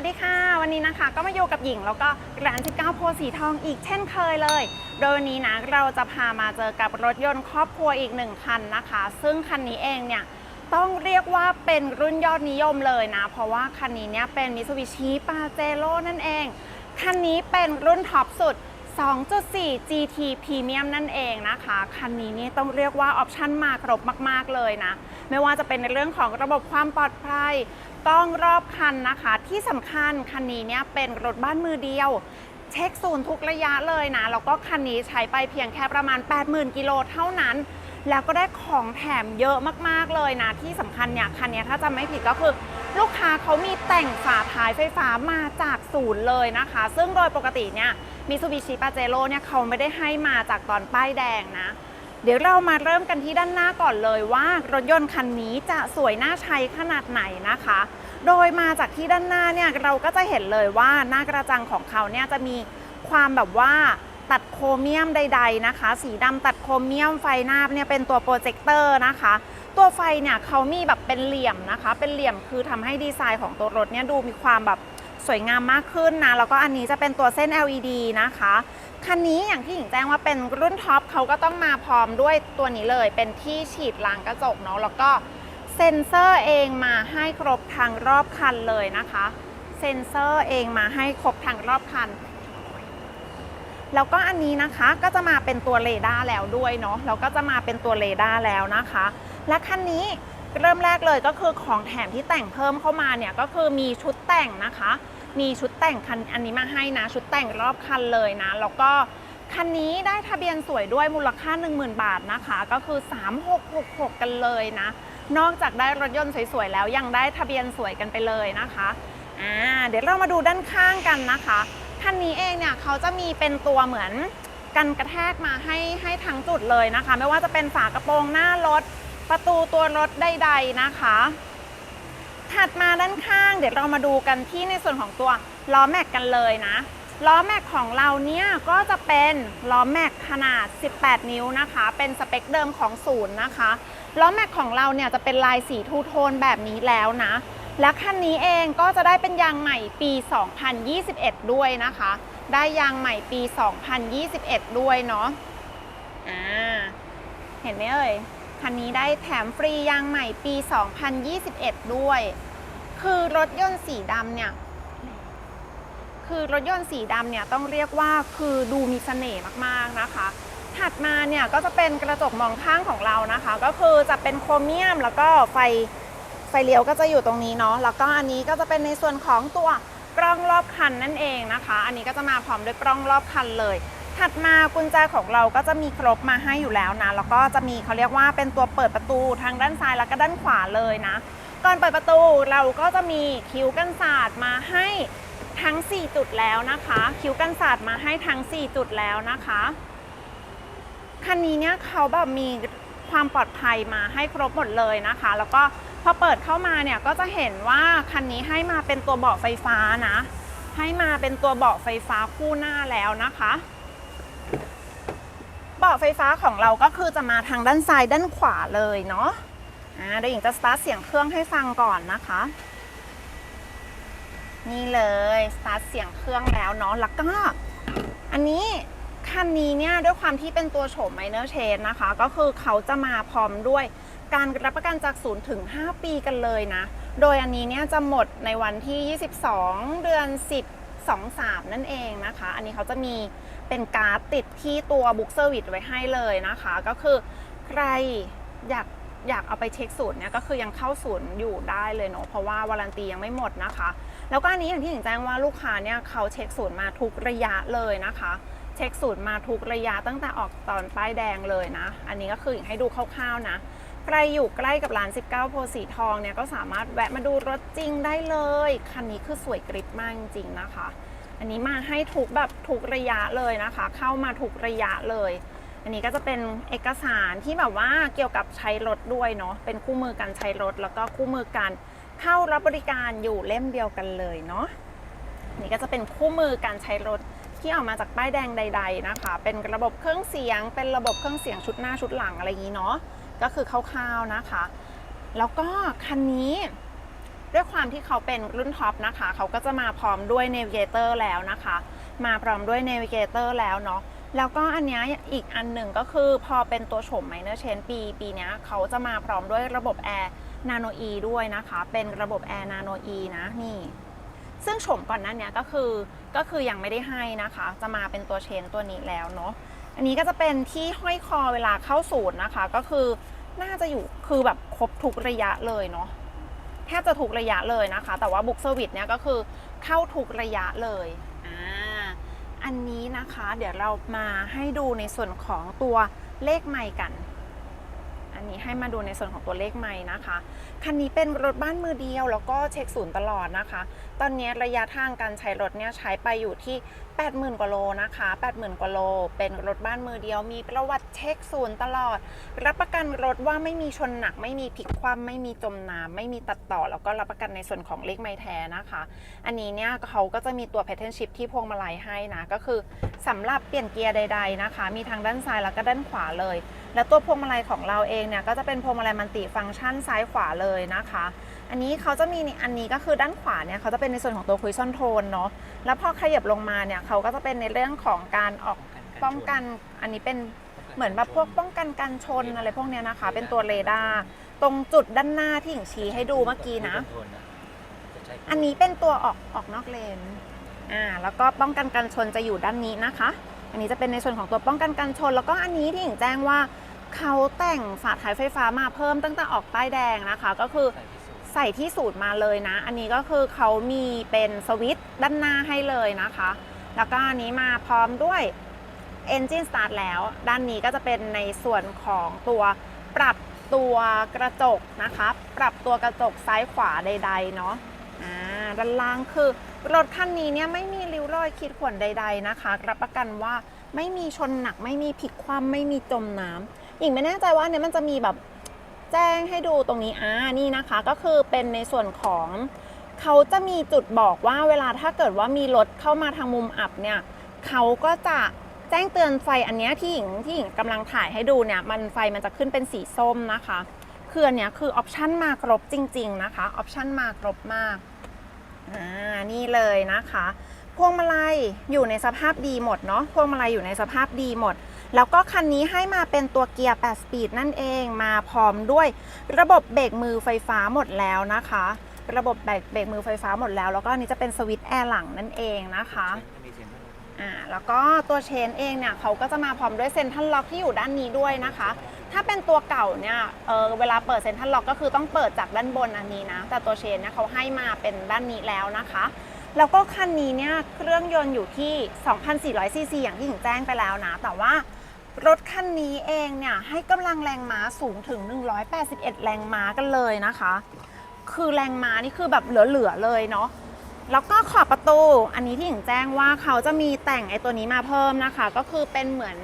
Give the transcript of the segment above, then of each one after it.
สวัสดีค่ะ วันนี้นะคะก็มาอยู่กับหญิง แล้วก็ร้าน 19 โพสีทองอีกเช่นเคยเลย โดยวันนี้นะเราจะพามาเจอกับรถยนต์ครอบครัวอีกหนึ่งคันนะคะ ซึ่งคันนี้เองเนี่ยต้องเรียกว่าเป็นรุ่นยอดนิยมเลยนะ เพราะว่าคันนี้เนี่ยเป็นมิ u b i s h i Pajero นั่นเอง คันนี้เป็นรุ่นท็อปสุด 2.4 GT Premium นั่นเองนะคะ คันนี้นี่ต้องเรียกว่าออปชันมาครบมาก ๆ เลยนะ ไม่ว่าจะเป็นในเรื่องของระบบความปลอดภัยกล้องรอบคันนะคะ ที่สำคัญคันนี้เนี่ยเป็นรถบ้านมือเดียว เช็คศูนย์ทุกระยะเลยนะ แล้วก็คันนี้ใช้ไปเพียงแค่ประมาณ 80,000 กิโลเท่านั้นแล้วก็ได้ของแถมเยอะมาก ๆ เลยนะ ที่สำคัญเนี่ย คันนี้ถ้าจำไม่ผิดก็คือ ลูกค้าเขามีแต่งฝาท้ายไฟฟ้ามาจากศูนย์เลยนะคะ ซึ่งโดยปกติเนี่ย มิซูบิชิปาเจโร่เนี่ยเขาไม่ได้ให้มาจากตอนป้ายแดงนะ เดี๋ยวเรามาเริ่มกันที่ด้านหน้าก่อนเลยว่ารถยนต์คันนี้จะสวยน่าใช้ขนาดไหนนะคะ โดยมาจากที่ด้านหน้าเนี่ยเราก็จะเห็นเลยว่าหน้ากระจังของเขาเนี่ยจะมีความแบบว่าตัดโครเมียมใด ๆนะคะ สีดำตัดโครเมียมไฟหน้าเนี่ยเป็นตัวโปรเจคเตอร์นะคะ ตัวไฟเนี่ยเขามีแบบเป็นเหลี่ยมนะคะ เป็นเหลี่ยมคือทำให้ดีไซน์ของตัวรถเนี่ยดูมีความแบบ สวยงามมากขึ้นนะ แล้วก็อันนี้จะเป็นตัวเส้น LED นะคะ คันนี้อย่างที่หญิงแจ้งว่าเป็นรุ่นท็อปเขาก็ต้องมาพร้อมด้วยตัวนี้เลย เป็นที่ฉีดล้างกระจกเนาะ แล้วก็เซ็นเซอร์เองมาให้ครบทางรอบคันเลยนะคะ เซ็นเซอร์เองมาให้ครบทางรอบคัน แล้วก็อันนี้นะคะก็จะมาเป็นตัวเรดาร์แล้วด้วยเนาะ แล้วก็จะมาเป็นตัวเรดาร์แล้วนะคะ และคันนี้ เริ่มแรกเลยก็คือของแถมที่แต่งเพิ่มเข้ามาเนี่ยก็คือมีชุดแต่งนะคะ มีชุดแต่งคันอันนี้มาให้นะ ชุดแต่งรอบคันเลยนะ แล้วก็คันนี้ได้ทะเบียนสวยด้วยมูลค่า 10,000 บาทนะคะ ก็คือ 3666 กันเลยนะ นอกจากได้รถยนต์สวยๆแล้วยังได้ทะเบียนสวยกันไปเลยนะคะอ่าเดี๋ยวเรามาดูด้านข้างกันนะคะคันนี้เองเนี่ยเขาจะมีเป็นตัวเหมือนกันกระแทกมาให้ให้ทั้งจุดเลยนะคะ ไม่ว่าจะเป็นฝากระโปรงหน้ารถ ประตูตัวรถใดๆนะคะ ถัดมาด้านข้างเดี๋ยวเรามาดูกันที่ในส่วนของตัวล้อแม็กกันเลยนะล้อแม็กของเราเนี่ยก็จะเป็นล้อแม็กขนาด 18 นิ้วนะคะ เป็นสเปคเดิมของศูนย์นะคะล้อแม็กของเราเนี่ยจะเป็นลายสีทูโทนแบบนี้แล้วนะ และคันนี้เองก็จะได้เป็นยางใหม่ปี 2021 ด้วยนะคะ ได้ยางใหม่ปี 2021 ด้วยเนาะอ่าเห็นไหมเอ่ย คันนี้ได้แถมฟรียางใหม่ปี 2021 ด้วย คือรถยนต์สีดำเนี่ยคือรถยนต์สีดำเนี่ยต้องเรียกว่าคือดูมีเสน่ห์มากๆนะคะ ถัดมาเนี่ยก็จะเป็นกระจกมองข้างของเรานะคะ ก็คือจะเป็นโครเมียมแล้วก็ไฟไฟเลี้ยวก็จะอยู่ตรงนี้เนาะแล้วก็อันนี้ก็จะเป็นในส่วนของตัวกล้องรอบคันนั่นเองนะคะ อันนี้ก็จะมาพร้อมด้วยกล้องรอบคันเลย ถัดมากุญแจของเราก็จะมีครบมาให้อยู่แล้วนะแล้วก็จะมีเขาเรียกว่าเป็นตัวเปิดประตูทางด้านซ้ายแล้วก็ด้านขวาเลยนะ ก่อนเปิดประตูเราก็จะมีคิ้วกันศาสตร์มาให้ทั้ง 4 จุดแล้วนะคะ คิ้วกันศาสตร์มาให้ทั้ง 4 จุดแล้วนะคะคันนี้เนี่ยเขาแบบมีความปลอดภัยมาให้ครบหมดเลยนะคะ แล้วก็พอเปิดเข้ามาเนี่ยก็จะเห็นว่าคันนี้ให้มาเป็นตัวเบาะไฟฟ้านะ ให้มาเป็นตัวเบาะไฟฟ้าคู่หน้าแล้วนะคะาะไฟฟ้าของเราก็คือจะมาทางด้านซ้ายด้านขวาเลยเนาะอ่าเดี๋ยวหญิงจะสตาร์ทเสียงเครื่องให้ฟังก่อนนะคะ นี่เลยสตาร์ทเสียงเครื่องแล้วเนาะแล้วก็อันนี้คันนี้เนี่ยด้วยความที่เป็นตัวโฉม minor change นะคะ ก็คือเขาจะมาพร้อมด้วยการรับประกันจากศูนย์ถึง 5 ปีกันเลยนะ โดยอันนี้เนี่ยจะหมดในวันที่ 22 เดือน 10 23 นั่นเองนะคะ อันนี้เขาจะมี เป็นการ์ดติดที่ตัวบุ๊กเซอร์วิสไว้ให้เลยนะคะ ก็คือใครอยากอยากเอาไปเช็คศูนย์เนี่ยก็คือยังเข้าศูนย์อยู่ได้เลยเนาะเพราะว่าวารันตียังไม่หมดนะคะ แล้วก็อันนี้อย่างที่หญิงแจ้งว่าลูกค้าเนี่ยเขาเช็คศูนย์มาทุกระยะเลยนะคะ เช็คศูนย์มาทุกระยะตั้งแต่ออกตอนป้ายแดงเลยนะ อันนี้ก็คือหญิงให้ดูคร่าวๆนะใครอยู่ใกล้กับร้าน 19 โพสีทองเนี่ยก็สามารถแวะมาดูรถจริงได้เลย คันนี้คือสวยกริบมากจริงๆนะคะ อันนี้มาให้ทุกแบบทุกระยะเลยนะคะ เข้ามาทุกระยะเลย อันนี้ก็จะเป็นเอกสารที่แบบว่าเกี่ยวกับใช้รถด้วยเนาะเป็นคู่มือการใช้รถแล้วก็คู่มือการเข้ารับบริการอยู่เล่มเดียวกันเลยเนาะนี่ก็จะเป็นคู่มือการใช้รถที่ออกมาจากป้ายแดงใด ๆนะคะ เป็นระบบเครื่องเสียง เป็นระบบเครื่องเสียงชุดหน้าชุดหลังอะไรอย่างนี้เนาะก็คือคร่าวๆนะคะ แล้วก็คันนี้ ด้วยความที่เขาเป็นรุ่นท็อปนะคะ เขาก็จะมาพร้อมด้วย Navigator แล้วนะคะ มาพร้อมด้วย Navigator แล้วเนาะแล้วก็อันนี้อีกอันหนึ่งก็คือพอเป็นตัวโฉม Minor Change ปีปีนี้เขาจะมาพร้อมด้วยระบบ Air Nano E ด้วยนะคะ เป็นระบบ Air Nano E นะนี่ซึ่งโฉมก่อนนั้นเนี้ยก็คือก็คือยังไม่ได้ให้นะคะ จะมาเป็นตัวเชนตัวนี้แล้วเนาะอันนี้ก็จะเป็นที่ห้อยคอเวลาเข้าศูนย์นะคะ ก็คือน่าจะอยู่คือแบบครบทุกระยะเลยเนาะ แทบจะทุกระยะเลยนะคะ แต่ว่าบุ๊กเซอร์วิสเนี่ยก็คือเข้าทุกระยะเลยอ่าอันนี้นะคะเดี๋ยวเรามาให้ดูในส่วนของตัวเลขไมค์กัน อันนี้ให้มาดูในส่วนของตัวเลขไม้นะคะ คันนี้เป็นรถบ้านมือเดียว แล้วก็เช็คศูนย์ตลอดนะคะ ตอนนี้ระยะทางการใช้รถเนี่ยใช้ไปอยู่ที่ 80,000 กว่าโลนะคะ 80,000 กว่าโล เป็นรถบ้านมือเดียว มีประวัติเช็คศูนย์ตลอด รับประกันรถว่าไม่มีชนหนัก ไม่มีพลิกคว่ำไม่มีจมน้ำไม่มีตัดต่อ แล้วก็รับประกันในส่วนของเลขไม้แท้นะคะ อันนี้เนี่ยเขาก็จะมีตัว pattern shift ที่พวงมาลัยให้นะ ก็คือสำหรับเปลี่ยนเกียร์ใด ๆนะคะ มีทางด้านซ้ายแล้วก็ด้านขวาเลย แล้วตัวพวงมาลัยของเราเองเนี่ยก็จะเป็นพวงมาลัยมัลติฟังก์ชันซ้ายขวาเลยนะคะ อันนี้เขาจะมีอันนี้ก็คือด้านขวาเนี่ยเขาจะเป็นในส่วนของตัวคุยซอนโทนเนาะแล้วพอขยับลงมาเนี่ยเขาก็จะเป็นในเรื่องของการออกป้องกันอันนี้เป็นเหมือนแบบพวกป้องกันการชนอะไรพวกเนี้ยนะคะ เป็นตัวเรดาร์ตรงจุดด้านหน้าที่หญิงชี้ให้ดูเมื่อกี้นะ อันนี้เป็นตัวออกออกนอกเลนอ่าแล้วก็ป้องกันการชนจะอยู่ด้านนี้นะคะ อันนี้จะเป็นในส่วนของตัวป้องกันการชน แล้วก็อันนี้ที่หญิงแจ้งว่าเขาแต่งฝาท้ายไฟฟ้ามาเพิ่มตั้งแต่ออกป้ายแดงนะคะ ก็คือ ใส่ที่สูตรมาเลยนะ อันนี้ก็คือเขามีเป็นสวิตช์ด้านหน้าให้เลยนะคะ แล้วก็อันนี้มาพร้อมด้วย Engine Start แล้ว ด้านนี้ก็จะเป็นในส่วนของตัวปรับตัวกระจกนะคะ ปรับตัวกระจกซ้ายขวาใดๆเนาะอ่าด้านล่างคือรถคันนี้เนี่ยไม่มีริ้วรอยขีดข่วนใด ๆนะคะ รับประกันว่าไม่มีชนหนักไม่มีพลิกคว่ำไม่มีจมน้ำหญิงไม่แน่ใจว่าเนี่ยมันจะมีแบบ แจ้งให้ดูตรงนี้อ่านี่นะคะก็คือเป็นในส่วนของเขาจะมีจุดบอกว่าเวลาถ้าเกิดว่ามีรถเข้ามาทางมุมอับเนี่ยเขาก็จะแจ้งเตือนไฟอันนี้ที่หญิงที่หญิงกำลังถ่ายให้ดูเนี่ยมันไฟมันจะขึ้นเป็นสีส้มนะคะคืออันเนี้ยคือออปชันมาครบจริง ๆนะคะออปชันมาครบมากอ่านี่เลยนะคะ พวงมาลัยอยู่ในสภาพดีหมดเนาะพวงมาลัยอยู่ในสภาพดีหมด แล้วก็คันนี้ให้มาเป็นตัวเกียร์ 8 สปีดนั่นเองมาพร้อมด้วย ระบบเบรกมือไฟฟ้าหมดแล้วนะคะ ระบบเบรกเบรกมือไฟฟ้าหมดแล้ว แล้วก็อันนี้จะเป็นสวิตช์แอร์หลังนั่นเองนะคะอ่าแล้วก็ตัวเชนเองเนี่ยเขาก็จะมาพร้อมด้วยเซ็นทรัลล็อกที่อยู่ด้านนี้ด้วยนะคะ ถ้าเป็นตัวเก่าเนี่ยเออเวลาเปิดเซ็นทรัลล็อกก็คือต้องเปิดจากด้านบนอันนี้นะ แต่ตัวเชนเนี่ยเขาให้มาเป็นด้านนี้แล้วนะคะแล้วก็คันนี้เนี่ยเครื่องยนต์อยู่ที่ 2,400ซีซีอย่างที่หญิงแจ้งไปแล้วนะ แต่ว่า รถคันนี้เองเนี่ยให้กำลังแรงม้าสูงถึง 181 แรงม้ากันเลยนะคะ คือแรงม้านี่คือแบบเหลือๆเลยเนาะแล้วก็ขอบประตูอันนี้ที่หญิงแจ้งว่าเขาจะมีแต่งไอ้ตัวนี้มาเพิ่มนะคะ ก็คือเป็นเหมือน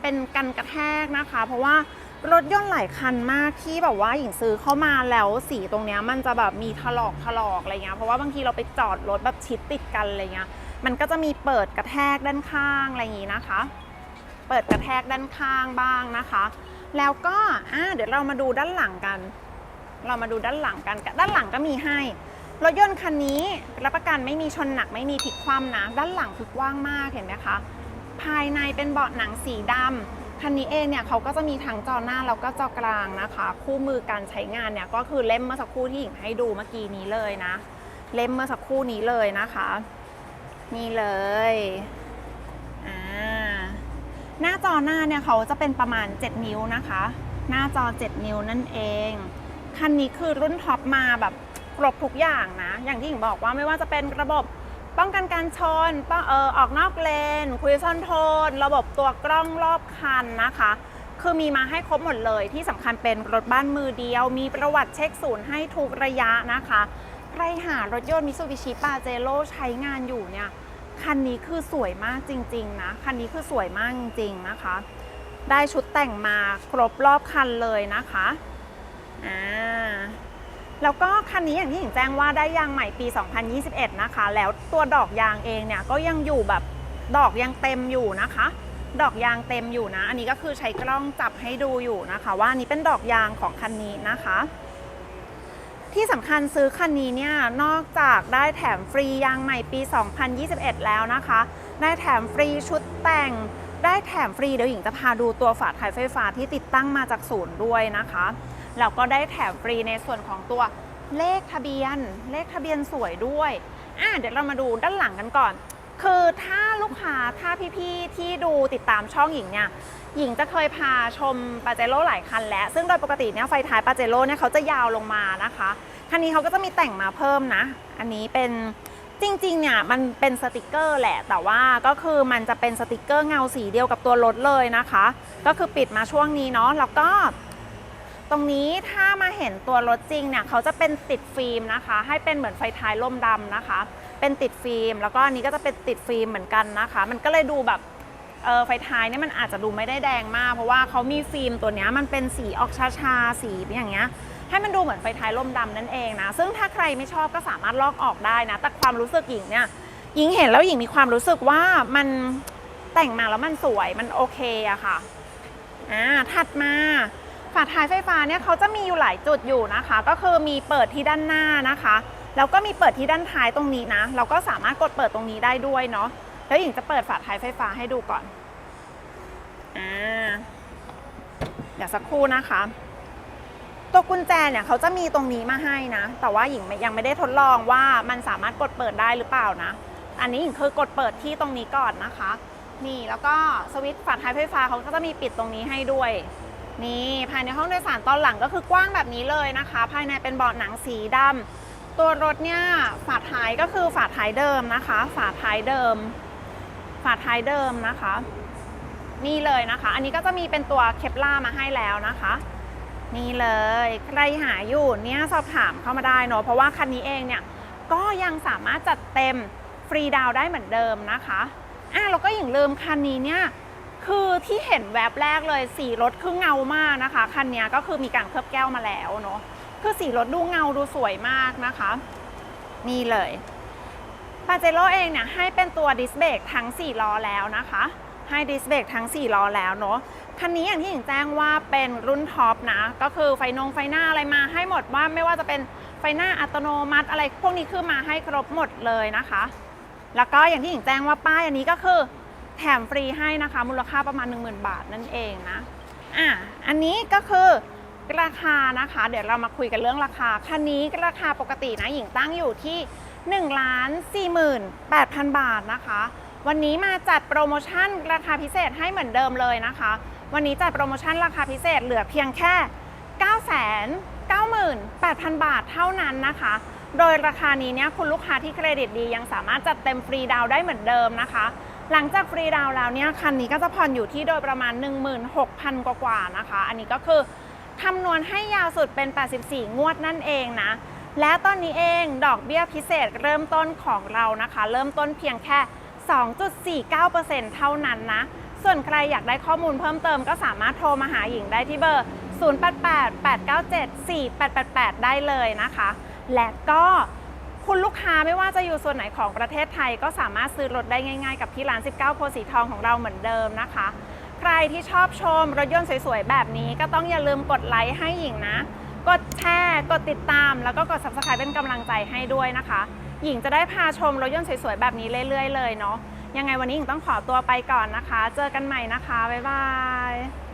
เป็นกันกระแทกนะคะ เพราะว่ารถยนต์หลายคันมากที่แบบว่าหญิงซื้อเข้ามาแล้วสีตรงเนี้ยมันจะแบบมีถลอกถลอกอะไรเงี้ยเพราะว่าบางทีเราไปจอดรถแบบชิดติดกันอะไรเงี้ยมันก็จะมีเปิดกระแทกด้านข้างอะไรอย่างงี้นะคะ เปิดกระแทกด้านข้างบ้างนะคะ แล้วก็อ่าเดี๋ยวเรามาดูด้านหลังกัน เรามาดูด้านหลังกัน ด้านหลังก็มีให้รถยนต์คันนี้รับประกันไม่มีชนหนักไม่มีพลิกคว่ำนะด้านหลังคือกว้างมากเห็นไหมคะ ภายในเป็นเบาะหนังสีดำคันนี้เองเนี่ยเขาก็จะมีทั้งจอหน้าแล้วก็จอกลางนะคะ คู่มือการใช้งานเนี่ยก็คือเล่มเมื่อสักครู่ที่หญิงให้ดูเมื่อกี้นี้เลยนะ เล่มเมื่อสักครู่นี้เลยนะคะ นี่เลย หน้าจอหน้าเนี่ยเขาจะเป็นประมาณ 7 นิ้วนะคะ หน้าจอ 7 นิ้วนั่นเอง คันนี้คือรุ่นท็อปมาแบบครบทุกอย่างนะ อย่างที่หญิงบอกว่าไม่ว่าจะเป็นระบบป้องกันการชนป้องเออออกนอกเลนคุยซอนโทน ระบบตัวกล้องรอบคันนะคะ คือมีมาให้ครบหมดเลยที่สำคัญเป็นรถบ้านมือเดียว มีประวัติเช็คศูนย์ให้ทุกระยะนะคะ ใครหารถยนต์มิ t ซูบิชิปาเจโร่ใช้งานอยู่เนี่ย คันนี้คือสวยมากจริงๆนะคันนี้คือสวยมากจริงๆนะคะ ได้ชุดแต่งมาครบรอบคันเลยนะคะอ่าแล้วก็คันนี้อย่างที่หญิงแจ้งว่าได้ยางใหม่ปี 2021 นะคะ แล้วตัวดอกยางเองเนี่ยก็ยังอยู่แบบดอกยังเต็มอยู่นะคะ ดอกยางเต็มอยู่นะ อันนี้ก็คือใช้กล้องจับให้ดูอยู่นะคะ ว่าอันนี้เป็นดอกยางของคันนี้นะคะ ที่สำคัญซื้อคันนี้เนี่ยนอกจากได้แถมฟรียางใหม่ปี 2021 แล้วนะคะ ได้แถมฟรีชุดแต่ง ได้แถมฟรีเดี๋ยวหญิงจะพาดูตัวฝาท้ายไฟฟ้าที่ติดตั้งมาจากศูนย์ด้วยนะคะแล้วก็ได้แถมฟรีในส่วนของตัวเลขทะเบียน เลขทะเบียนสวยด้วยอะเดี๋ยวเรามาดูด้านหลังกันก่อน คือถ้าลูกค้าถ้าพี่ๆที่ดูติดตามช่องหญิงเนี่ยหญิงจะเคยพาชมปาเจโร่หลายคันแล้ว ซึ่งโดยปกติเนี่ยไฟท้ายปาเจโร่เนี่ยเขาจะยาวลงมานะคะคันนี้เขาก็จะมีแต่งมาเพิ่มนะ อันนี้เป็นจริงๆเนี่ยมันเป็นสติกเกอร์แหละ แต่ว่าก็คือมันจะเป็นสติกเกอร์เงาสีเดียวกับตัวรถเลยนะคะ ก็คือปิดมาช่วงนี้เนาะแล้วก็ ตรงนี้ถ้ามาเห็นตัวรถจริงเนี่ยเขาจะเป็นติดฟิล์มนะคะ ให้เป็นเหมือนไฟท้ายล่มดำนะคะ เป็นติดฟิล์ม แล้วก็อันนี้ก็จะเป็นติดฟิล์มเหมือนกันนะคะ มันก็เลยดูแบบเออไฟท้ายเนี่ยมันอาจจะดูไม่ได้แดงมาก เพราะว่าเขามีฟิล์มตัวนี้มันเป็นสีออกชาชาๆสีอย่างเงี้ยให้มันดูเหมือนไฟท้ายล่มดำนั่นเองนะ ซึ่งถ้าใครไม่ชอบก็สามารถลอกออกได้นะ แต่ความรู้สึกหญิงเนี่ยหญิงเห็นแล้วหญิงมีความรู้สึกว่ามันแต่งมาแล้วมันสวยมันโอเคอะค่ะอ่าถัดมาฝาท้ายไฟฟ้าเนี่ยเขาจะมีอยู่หลายจุดอยู่นะคะ ก็คือมีเปิดที่ด้านหน้านะคะ แล้วก็มีเปิดที่ด้านท้ายตรงนี้นะ เราก็สามารถกดเปิดตรงนี้ได้ด้วยเนาะแล้วหญิงจะเปิดฝาท้ายไฟฟ้าให้ดูก่อนอ่าเดี๋ยวสักครู่นะคะ ตัวกุญแจเนี่ยเขาจะมีตรงนี้มาให้นะ แต่ว่าหญิงยังไม่ได้ทดลองว่ามันสามารถกดเปิดได้หรือเปล่านะ อันนี้หญิงคือกดเปิดที่ตรงนี้ก่อนนะคะ นี่แล้วก็สวิตช์ฝาท้ายไฟฟ้าเขาก็จะมีปิดตรงนี้ให้ด้วยนี่ภายในห้องโดยสารตอนหลังก็คือกว้างแบบนี้เลยนะคะ ภายในเป็นเบาะหนังสีดำ ตัวรถเนี่ยฝาท้ายก็คือฝาท้ายเดิมนะคะ ฝาท้ายเดิม ฝาท้ายเดิมนะคะ นี่เลยนะคะ อันนี้ก็จะมีเป็นตัวเคปล่ามาให้แล้วนะคะ นี่เลยใครหาอยู่เนี่ยสอบถามเข้ามาได้เนอะเพราะว่าคันนี้เองเนี่ยก็ยังสามารถจัดเต็มฟรีดาวได้เหมือนเดิมนะคะอะแล้วก็อย่างลืมคันนี้เนี่ยคือที่เห็นแวบแรกเลยสีรถคือเงามากนะคะคันนี้ก็คือมีการเคลือบแก้วมาแล้วเนาะ คือสีรถดูเงาดูสวยมากนะคะ นี่เลยปาเจโร่เองเนี่ยให้เป็นตัวดิสเบรกทั้ง 4 ล้อแล้วนะคะ ให้ดิสเบรกทั้ง 4 ล้อแล้วเนาะคันนี้อย่างที่หญิงแจ้งว่าเป็นรุ่นท็อปนะ ก็คือไฟนงไฟหน้าอะไรมาให้หมดว่าไม่ว่าจะเป็นไฟหน้าอัตโนมัติอะไรพวกนี้คือมาให้ครบหมดเลยนะคะ แล้วก็อย่างที่หญิงแจ้งว่าป้ายอันนี้ก็คือแถมฟรีให้นะคะ มูลค่าประมาณ 10,000 บาทนั่นเองนะอะอันนี้ก็คือ ราคานะคะ เดี๋ยวเรามาคุยกันเรื่องราคา คันนี้ราคาปกตินะหญิงตั้งอยู่ที่1ล้าน48,000 บาทนะคะ วันนี้มาจัดโปรโมชั่นราคาพิเศษให้เหมือนเดิมเลยนะคะ วันนี้จัดโปรโมชั่นราคาพิเศษเหลือเพียงแค่ 998,000 บาทเท่านั้นนะคะ โดยราคานี้เนี่ยคุณลูกค้าที่เครดิตดี ยังสามารถจัดเต็มฟรีดาวได้เหมือนเดิมนะคะ หลังจากฟรีดาวแล้วเนี่ยคันนี้ก็จะผ่อนอยู่ที่โดยประมาณ 16,000 กว่าๆนะคะ อันนี้ก็คือ คำนวณให้ยาวสุดเป็น 84 งวดนั่นเองนะ และตอนนี้เองดอกเบี้ยพิเศษเริ่มต้นของเรานะคะ เริ่มต้นเพียงแค่ 2.49%เท่านั้นนะ ส่วนใครอยากได้ข้อมูลเพิ่มเติมก็สามารถโทรมาหาหญิงได้ที่เบอร์ 0888974888 ได้เลยนะคะ และก็คุณลูกค้าไม่ว่าจะอยู่ส่วนไหนของประเทศไทย ก็สามารถซื้อรถได้ง่ายๆ กับที่ร้าน 19 โพสีทองของเราเหมือนเดิมนะคะ ใครที่ชอบชมรถยนต์สวยๆ แบบนี้ก็ต้องอย่าลืมกดไลค์ให้หญิงนะ กดแชร์ กดติดตาม แล้วก็กด subscribe เป็นกำลังใจให้ด้วยนะคะ หญิงจะได้พาชมรถยนต์สวยๆ แบบนี้เรื่อยๆ เลยเนาะ ยังไงวันนี้หญิงต้องขอตัวไปก่อนนะคะ เจอกันใหม่นะคะ บ๊ายบาย